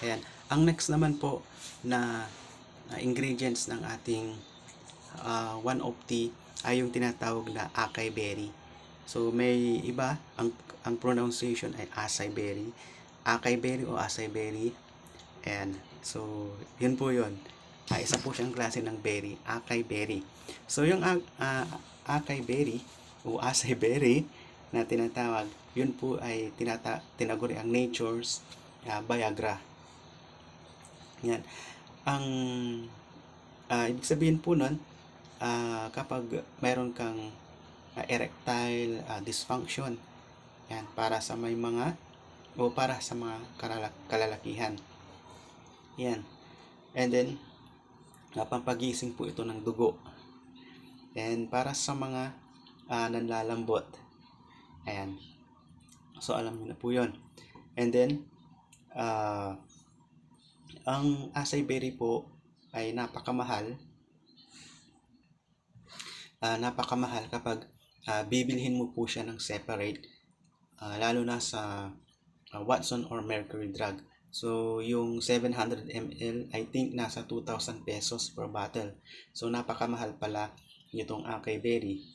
Ayan. Ang next naman po na uh, ingredients ng ating uh, one of tea ay yung tinatawag na acai berry. So may iba ang ang pronunciation ay acai berry, acai berry o acai berry. And so yun po yun. Ah, isa po siyang klase ng berry, acai berry. So yung uh, uh, acai berry o acai berry na tinatawag, yun po ay tinata tinaguri ang nature's uh, Viagra. Yan. Ang ah, ibig sabihin po nun, ah, kapag mayroon kang ah, erectile ah, dysfunction, yan, para sa may mga o para sa mga kalala- kalalakihan. Yan. And then, ah, pampagising po ito ng dugo. And para sa mga ah, nanlalambot. Ayan. So, alam niyo na po yun. And then, ah, ang acai berry po ay napakamahal. Ah, napakamahal kapag ah, bibilhin mo po siya ng separate, ah, lalo na sa ah, Watson or Mercury Drug. So, yung 700 ml, I think nasa 2,000 pesos per bottle. So, napakamahal pala nitong acai berry.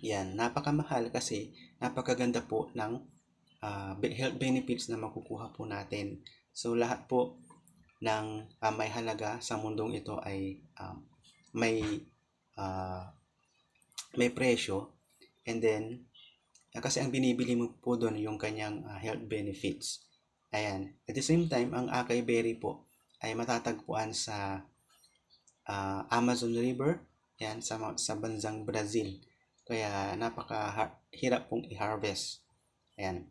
Yan, napakamahal kasi napakaganda po ng be- health benefits na makukuha po natin. So, lahat po ng ah, may halaga sa mundong ito ay um, may ah, may presyo and then ah, kasi ang binibili mo po doon yung kanyang ah, health benefits. Ayan. At the same time, ang acai berry po ay matatagpuan sa ah, Amazon River, yan sa sa bansang Brazil. Kaya napaka hirap pong i-harvest. Ayan.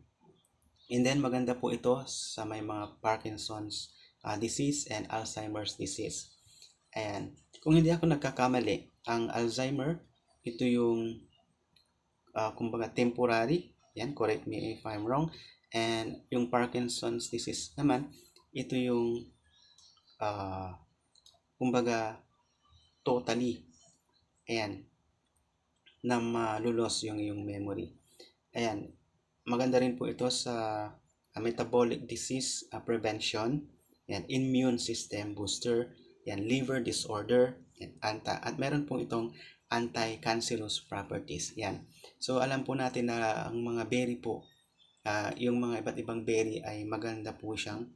And then maganda po ito sa may mga Parkinson's ah, disease and Alzheimer's disease. Ayan. Kung hindi ako nagkakamali, ang Alzheimer, ito yung ah, kumbaga temporary. Yan, correct me if I'm wrong. And yung Parkinson's disease naman, ito yung ah, kumbaga totally. Ayan. Na malulos yung yung memory. Ayan. Maganda rin po ito sa ah, metabolic disease ah, prevention. Yan, immune system booster, yan, liver disorder, yan, anti, at meron po itong anti-cancerous properties. Yan. So, alam po natin na ang mga berry po, ah, yung mga iba't ibang berry ay maganda po siyang,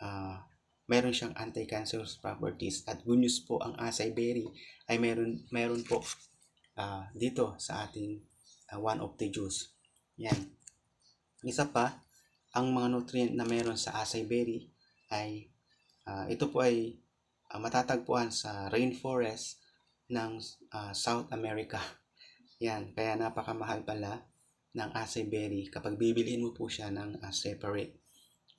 ah, meron siyang anti-cancerous properties. At good news po, ang acai berry ay meron, meron po ah, dito sa ating ah, one of the juice. Yan. Isa pa, ang mga nutrient na meron sa acai berry ay ah, ito po ay ah, matatagpuan sa rainforest ng ah, South America. Yan, kaya napakamahal pala ng acai berry kapag bibiliin mo po siya ng ah, separate.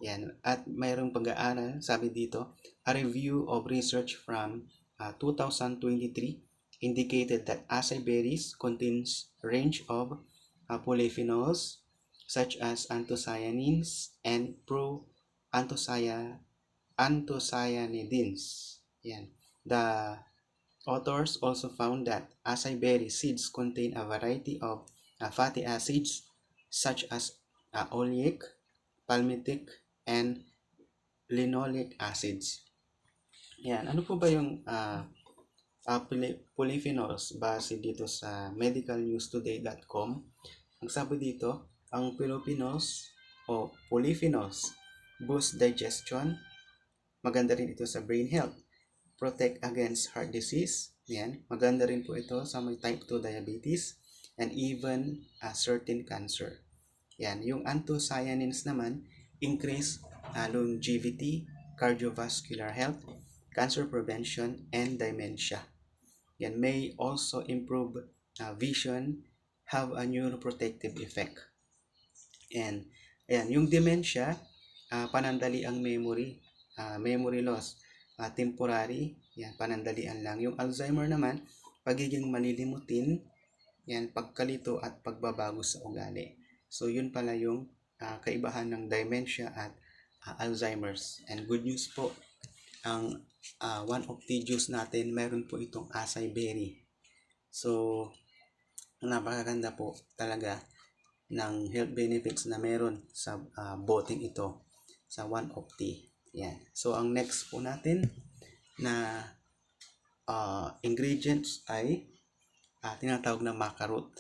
Yan, at mayroong pag-aaral, sabi dito, a review of research from ah, 2023 indicated that acai berries contains range of ah, polyphenols such as anthocyanins and pro-anthocyanins anthocyanidins. Yan. The authors also found that acai berry seeds contain a variety of uh, fatty acids such as uh, oleic, palmitic, and linoleic acids. Yan. Ano po ba yung uh, uh, poly- polyphenols base dito sa medicalnewstoday.com? Ang sabi dito, ang polyphenols o polyphenols boost digestion, Maganda rin ito sa brain health. Protect against heart disease. Yan. Maganda rin po ito sa may type 2 diabetes and even a certain cancer. Yan. Yung anthocyanins naman, increase uh, longevity, cardiovascular health, cancer prevention, and dementia. Yan may also improve uh, vision, have a neuroprotective effect. And ayan, yung dementia, uh, panandali ang memory ah, memory loss, ah, temporary, yan, panandalian lang. Yung Alzheimer naman, pagiging malilimutin, yan, pagkalito at pagbabago sa ugali. So, yun pala yung ah, kaibahan ng dementia at ah, Alzheimer's. And good news po, ang ah, one of the juice natin, meron po itong acai berry. So, napakaganda po talaga ng health benefits na meron sa ah, boteng ito sa one of the Yan. So, ang next po natin na ah, ingredients ay ah, tinatawag na maca root.